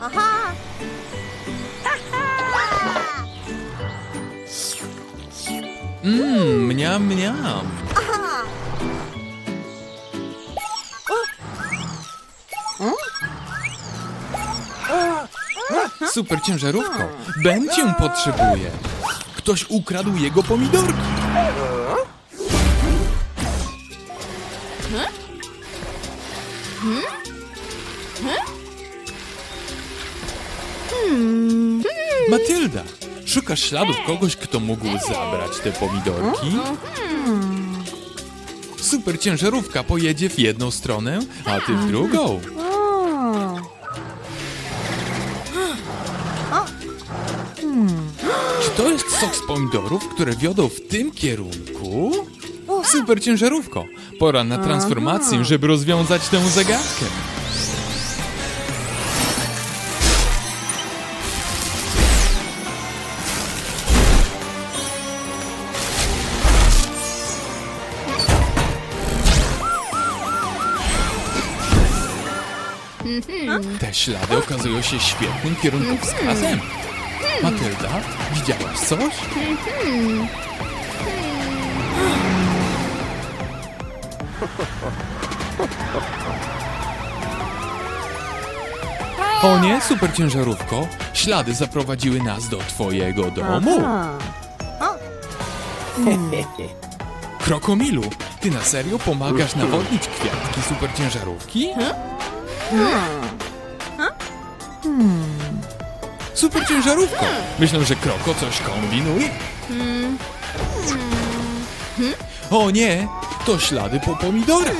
Aha! Mmm, mniam, mniam. Aha! Super ciężarówko. Ben cię potrzebuje. Ktoś ukradł jego pomidorki. Szukasz śladów kogoś, kto mógł zabrać te pomidorki? Super ciężarówka pojedzie w jedną stronę, a ty w drugą. Czy to jest sok z pomidorów, które wiodą w tym kierunku? Super ciężarówko. Pora na transformację, żeby rozwiązać tę zagadkę. Ślady okazują się świetnym kierunkowskazem. Matylda, widziałaś coś? O nie, super ciężarówko. Ślady zaprowadziły nas do twojego domu. Krokomilu, ty na serio pomagasz nawodnić kwiatki super ciężarówki? Super ciężarówko. Myślę, że Kroko coś kombinuje. O nie, to ślady po pomidorach.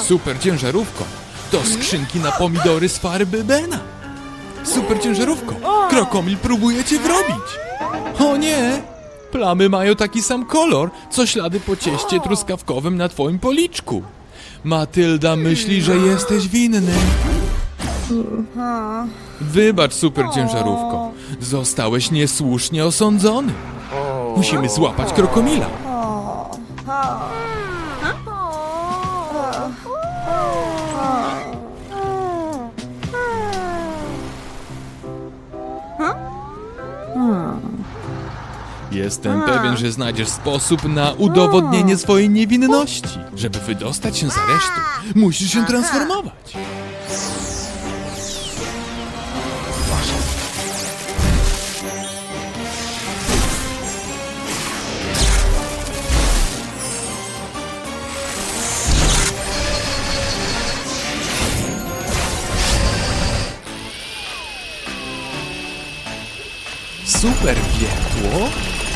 Super ciężarówko. To skrzynki na pomidory z farby Bena. Super ciężarówko. Krokomil próbuje cię wrobić. O nie! Plamy mają taki sam kolor, co ślady po cieście truskawkowym na twoim policzku. Matylda myśli, że jesteś winny. Wybacz, super ciężarówko. Zostałeś niesłusznie osądzony. Musimy złapać krokomila. Jestem pewien, że znajdziesz sposób na udowodnienie swojej niewinności. Żeby wydostać się z aresztu, musisz się transformować.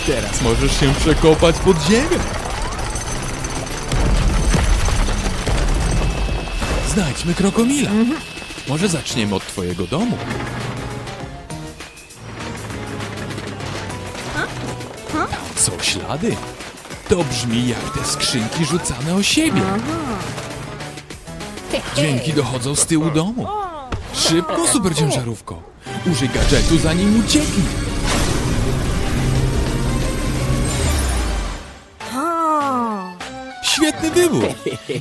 Teraz możesz się przekopać pod ziemię. Znajdźmy krokomila. Może zaczniemy od twojego domu. Są ślady. To brzmi jak te skrzynki rzucane o siebie. Dźwięki dochodzą z tyłu domu. Szybko, super ciężarówko. Użyj gadżetu, zanim ucieknie.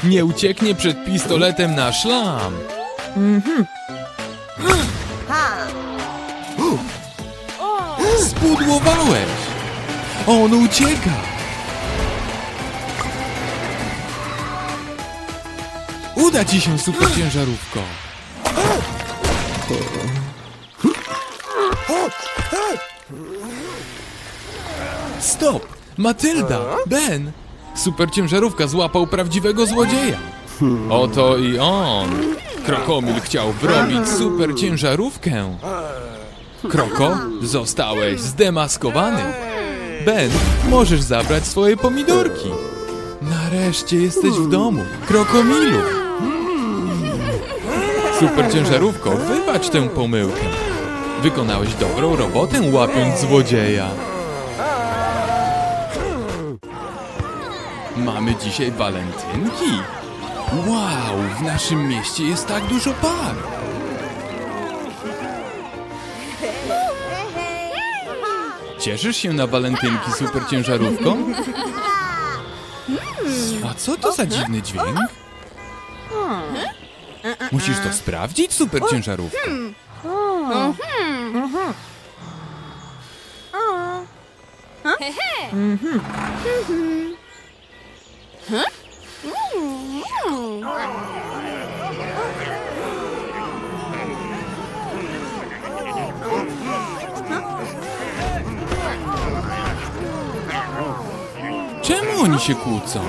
Nie ucieknie przed pistoletem na szlam. Ha! Spudłowałeś. On ucieka. Uda ci się, super ciężarówko. Stop! Matylda! Ben! Super ciężarówka złapał prawdziwego złodzieja. Oto i on. Krokomil chciał wrobić super ciężarówkę. Kroko, zostałeś zdemaskowany. Ben, możesz zabrać swoje pomidorki. Nareszcie jesteś w domu, Krokomilu. Super ciężarówko, wybacz tę pomyłkę. Wykonałeś dobrą robotę łapiąc złodzieja. Mamy dzisiaj walentynki. Wow, w naszym mieście jest tak dużo par. Cieszysz się na walentynki super ciężarówką? A co to za dziwny dźwięk? Musisz to sprawdzić, super ciężarówko. Oni się kłócą?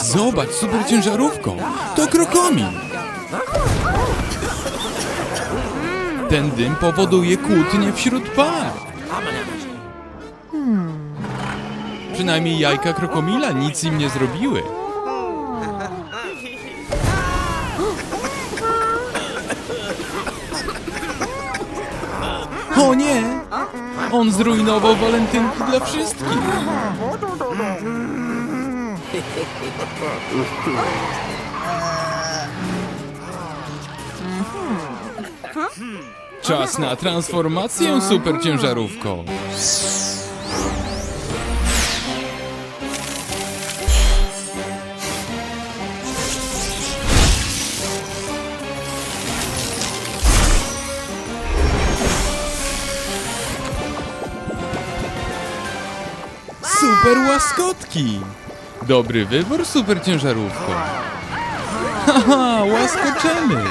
Zobacz, super ciężarówką. To krokomin. Ten dym powoduje kłótnie wśród par. Przynajmniej jajka krokomila nic im nie zrobiły. On zrujnował walentynki dla wszystkich. Czas na transformację super Super łaskotki! Dobry wybór, super ciężarówko. Haha, łaskoczemy!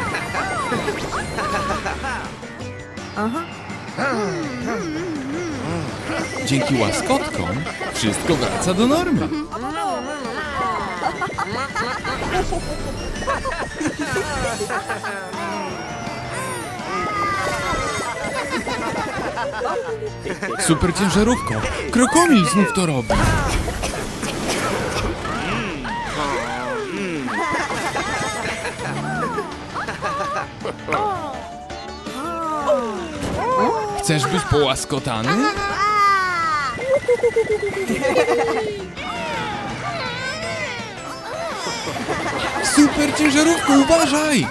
Dzięki łaskotkom wszystko wraca do normy. Super ciężarówko! Krokomil znów to robi! Chcesz być połaskotany? Super ciężarówko, uważaj!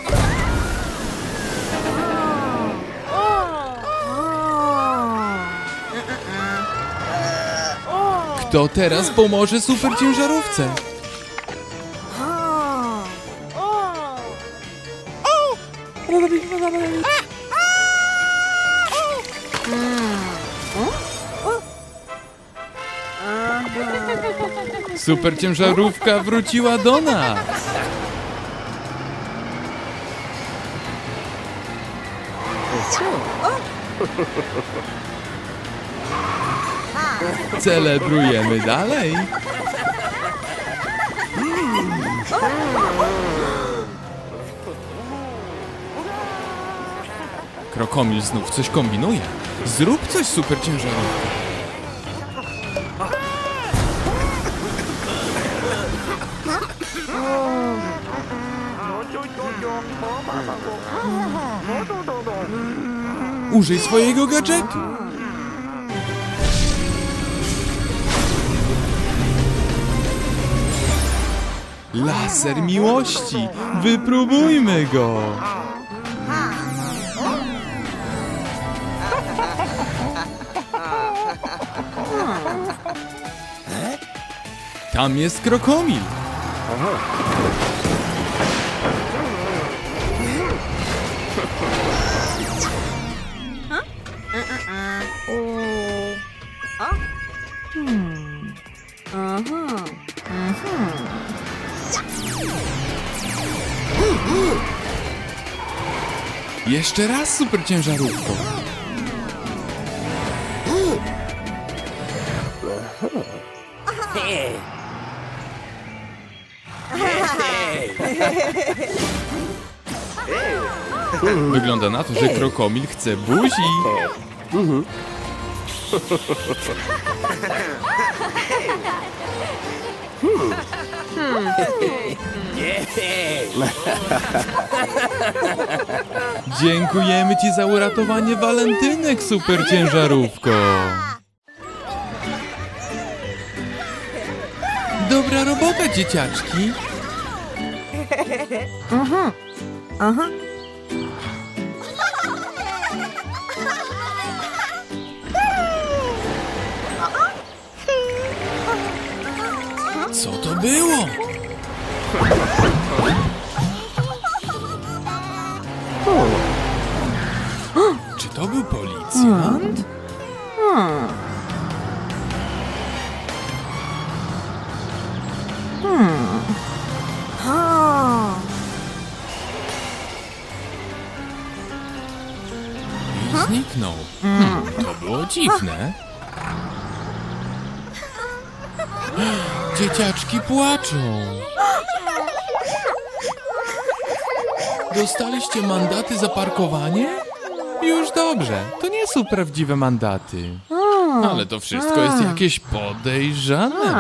Kto teraz pomoże super ciężarówce? Super ciężarówka wróciła do nas! Celebrujemy dalej! Krokomil znów coś kombinuje. Zrób coś super ciężarówka. Użyj swojego gadżetu. Laser miłości. Wypróbujmy go. Tam jest krokomil. Jeszcze raz super ciężarówko. Wygląda na to, że krokomil chce buzi. Dziękujemy Ci za uratowanie walentynek, super ciężarówko. Dobra robota, dzieciaczki! Aha, aha. Co to było? Był policjant? I zniknął. Hmm, to było dziwne. Dzieciaczki płaczą. Dostaliście mandaty za parkowanie? Już dobrze, to nie są prawdziwe mandaty. Ale to wszystko jest jakieś podejrzane.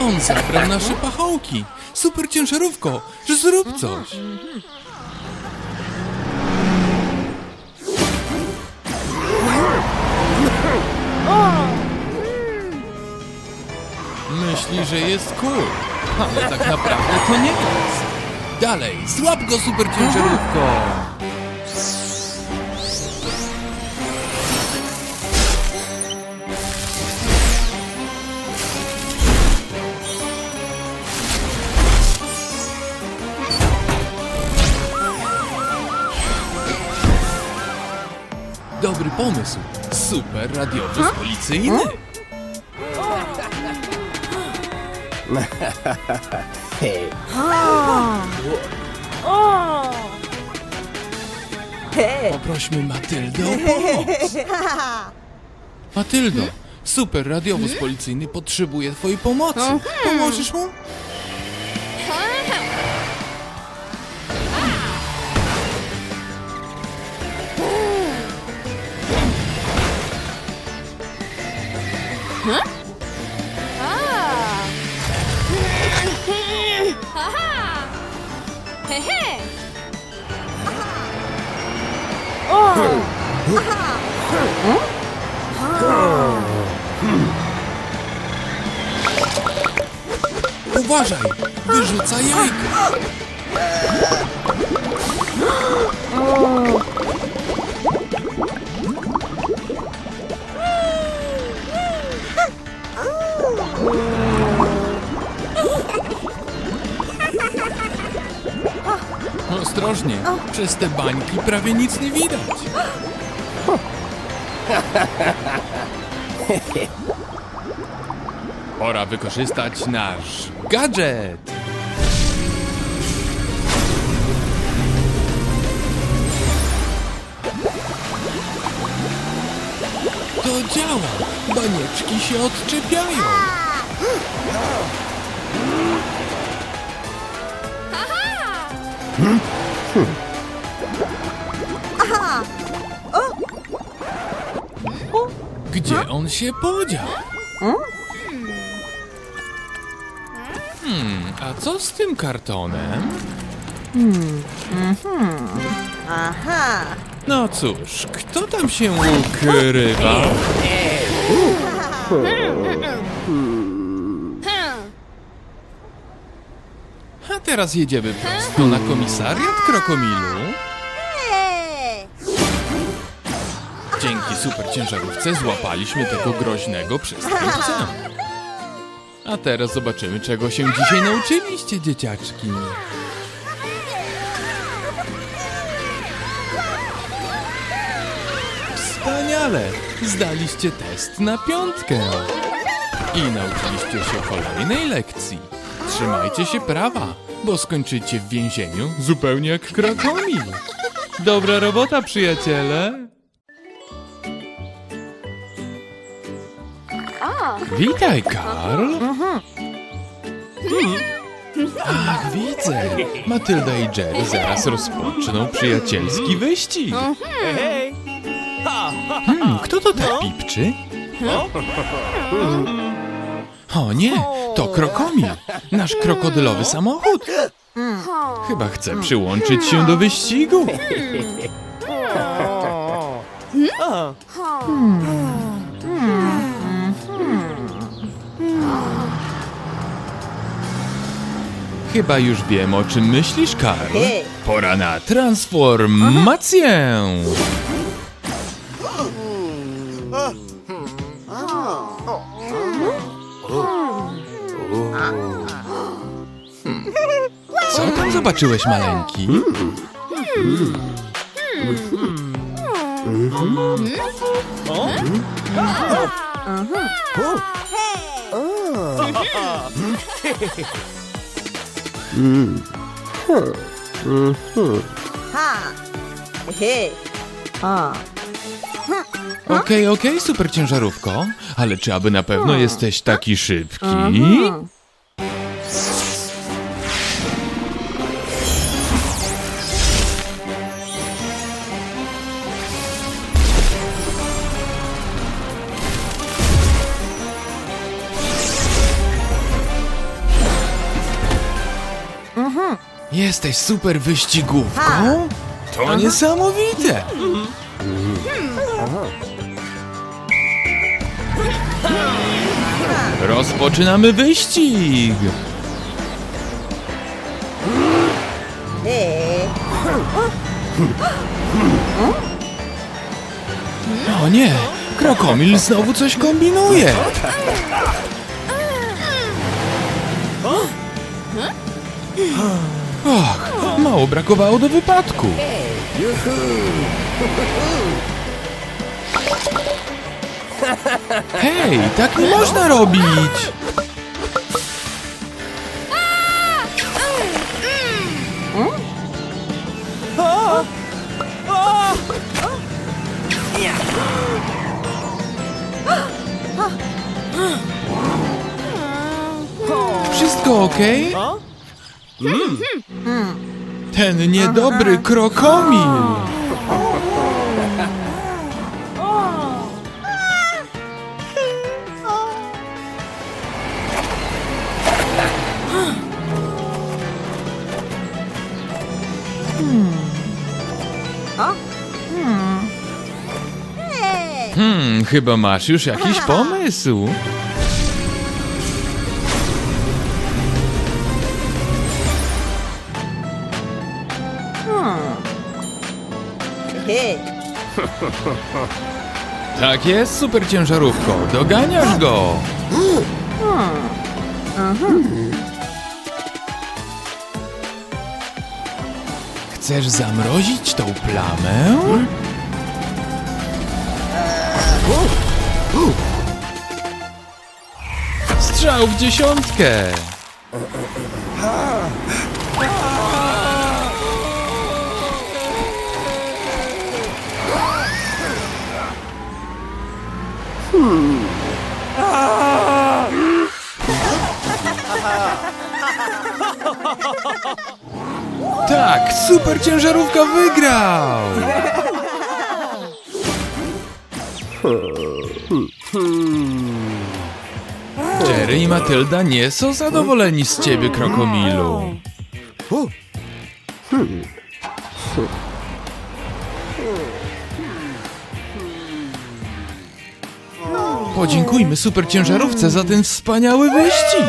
On zabrał nasze pachołki. Super ciężarówko, zrób coś. Myśli, że jest cool, ale tak naprawdę to nie jest. Dalej, złap go super ciężarówko. Dobry pomysł. Super radiowóz policyjny. Poprośmy Matyldę o pomoc. Matyldo, super radiowóz policyjny potrzebuje twojej pomocy. Pomożesz mu? Uważaj, wyrzuca jajka. Ostrożnie, przez te bańki prawie nic nie widać. Pora wykorzystać nasz gadżet. To działa! Banieczki się odczepiają! Gdzie on się podział? Hmm, a co z tym kartonem? Aha! No cóż, kto tam się ukrywa? A teraz jedziemy prosto na komisariat Krokomilu. Dzięki super ciężarówce złapaliśmy tego groźnego przestępcę. A teraz zobaczymy, czego się dzisiaj nauczyliście, dzieciaczki. Wspaniale! Zdaliście test na piątkę. I nauczyliście się kolejnej lekcji. Trzymajcie się prawa, bo skończycie w więzieniu zupełnie jak Krakomil. Dobra robota, przyjaciele! Witaj, Karl. Ach, widzę. Matylda i Jerry zaraz rozpoczną przyjacielski wyścig. Hmm, kto to tak pipczy? O nie, to krokomil, nasz krokodylowy samochód. Chyba chce przyłączyć się do wyścigu. Chyba już wiem, o czym myślisz, Karl. Pora na transformację. Tam zobaczyłeś, maleńki? A. Okej, okej, super ciężarówko. Ale czy aby na pewno jesteś taki szybki? Jesteś super wyścigówką? To niesamowite! Rozpoczynamy wyścig! O nie! Krokomil znowu coś kombinuje! Och, mało brakowało do wypadku. Hej, tak nie można robić! Wszystko ok? Ten niedobry krokomil! He. Hmm, chyba masz już jakiś pomysł. Tak jest, super ciężarówko. Doganiasz go! Chcesz zamrozić tą plamę? Strzał w dziesiątkę! Tak, super ciężarówka wygrał! Jerry i Matylda nie są zadowoleni z ciebie, Krokomilu. Podziękujmy super ciężarówce za ten wspaniały wyścig!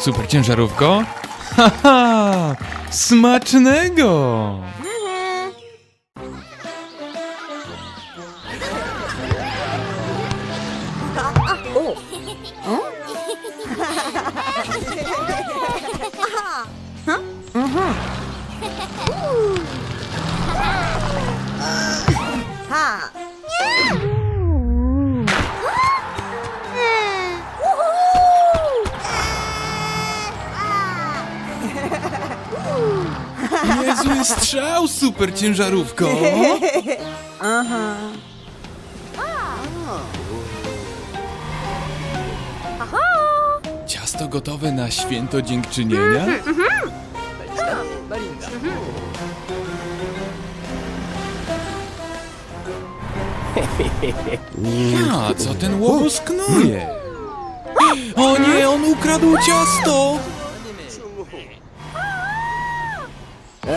Super ciężarówko? Haha! Smacznego! Niezły strzał, super ciężarówko! Aha. Ciasto gotowe na święto dziękczynienia? A, co ten łobuz knuje? O nie, on ukradł ciasto! Gdzie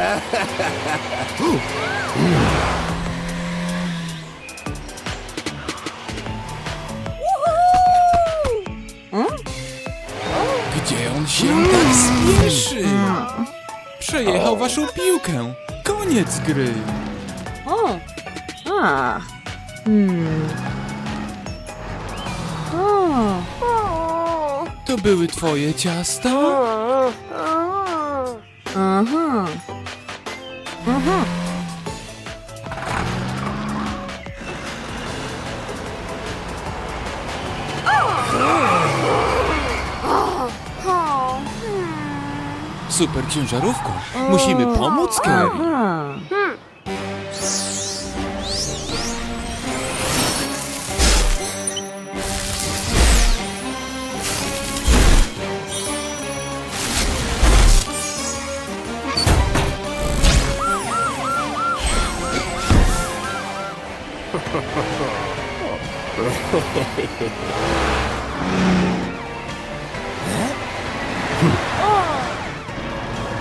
on się tak spieszy? Przejechał waszą piłkę. Koniec gry. O. A. Hmm. To były twoje ciasta? Aha. Super ciężarówko. Musimy pomóc Kerry.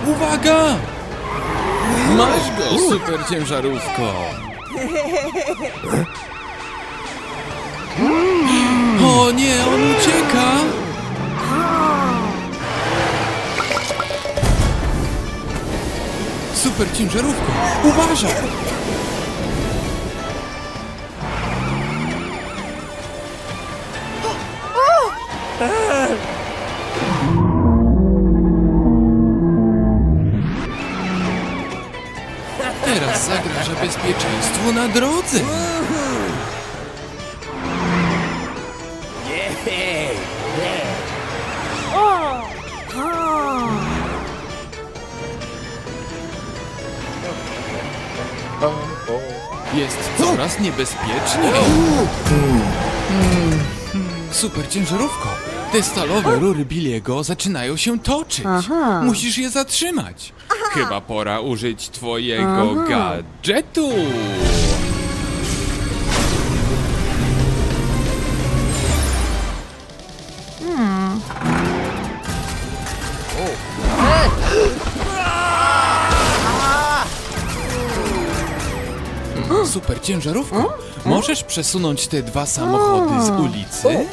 Uwaga! Masz go, super ciężarówko! O nie, on ucieka! Super ciężarówko! Uważaj! Teraz zagraża bezpieczeństwu na drodze! Jest coraz niebezpieczniej. Super ciężarówko. Te stalowe rury Billiego zaczynają się toczyć. Aha. Musisz je zatrzymać. Chyba pora użyć twojego gadżetu. Super ciężarówko. Możesz przesunąć te dwa samochody z ulicy?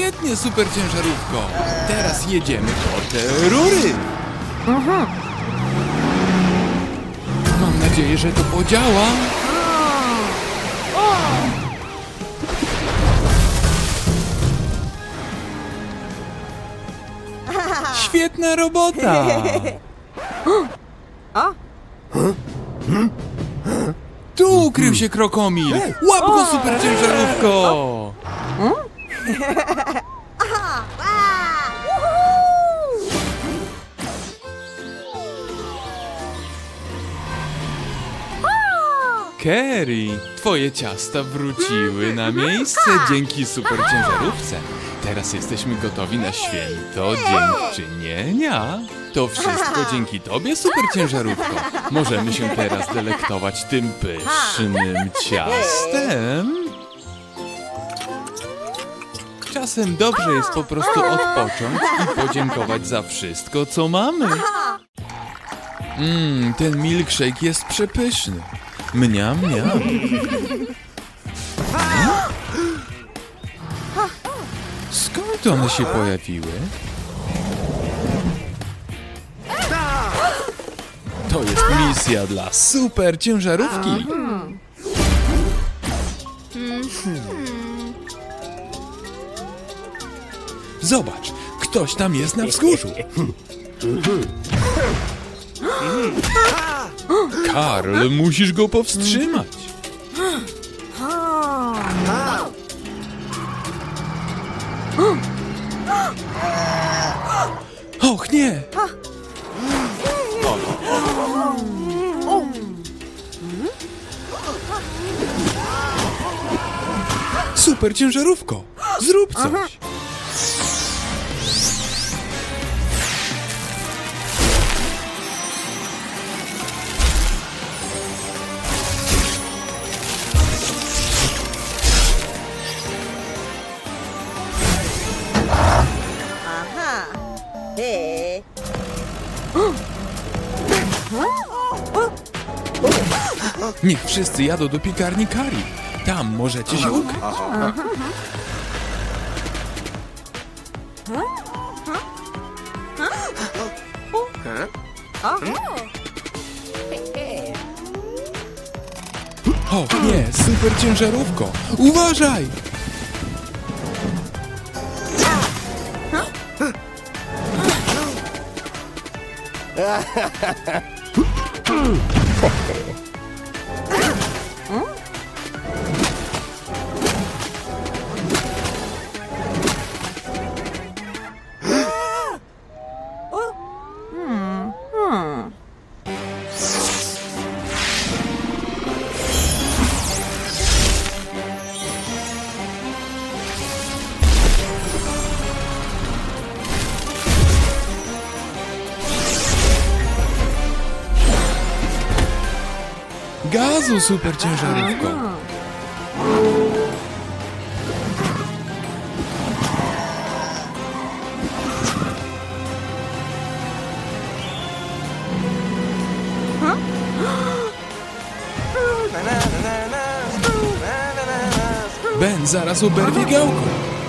Świetnie, super ciężarówko. Teraz jedziemy po te rury. Mam nadzieję, że to podziała. Świetna robota. A? Tu ukrył się krokomil. Łap go, super ciężarówko. Kerry, twoje ciasta wróciły na miejsce dzięki super ciężarówce. Teraz jesteśmy gotowi na święto dziękczynienia. To wszystko dzięki tobie, super ciężarówko. Możemy się teraz delektować tym pysznym ciastem. Czasem dobrze jest po prostu odpocząć i podziękować za wszystko, co mamy. Mmm, ten milkshake jest przepyszny. Mniam, mniam. Skąd one się pojawiły? To jest misja dla super ciężarówki. Zobacz, ktoś tam jest na wzgórzu. Karl, musisz go powstrzymać. Och nie! Super ciężarówko! Zrób coś! Niech wszyscy jadą do piekarni Kari. Tam możecie się ukryć. O nie, super ciężarówko! Uważaj! Super ciężarówko! Ben zaraz oberwie gałką.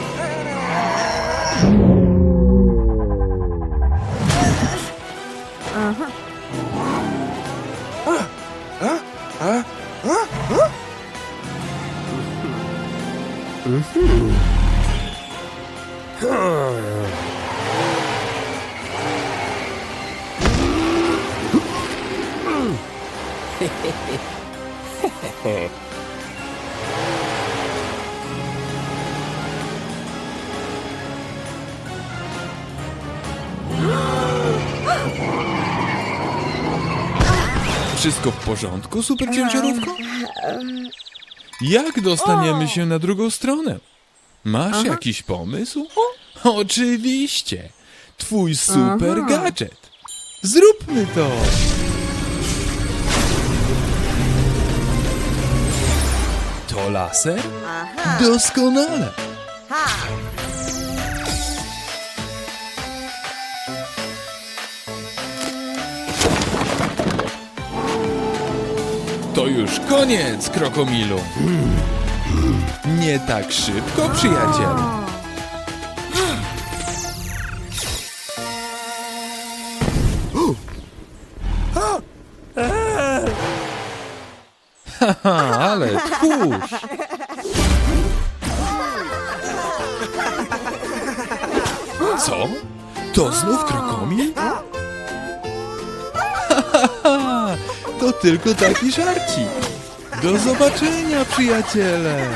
Wszystko w porządku, super ciężarówko? Jak dostaniemy się na drugą stronę? Masz jakiś pomysł? Oczywiście! Twój super gadżet! Zróbmy to! To laser? Aha. Doskonale! To już koniec, krokomilu! Nie tak szybko, przyjacielu! Haha, ale tchórz! Co? To znów krokomil? Tylko taki żarcik. Do zobaczenia, przyjaciele!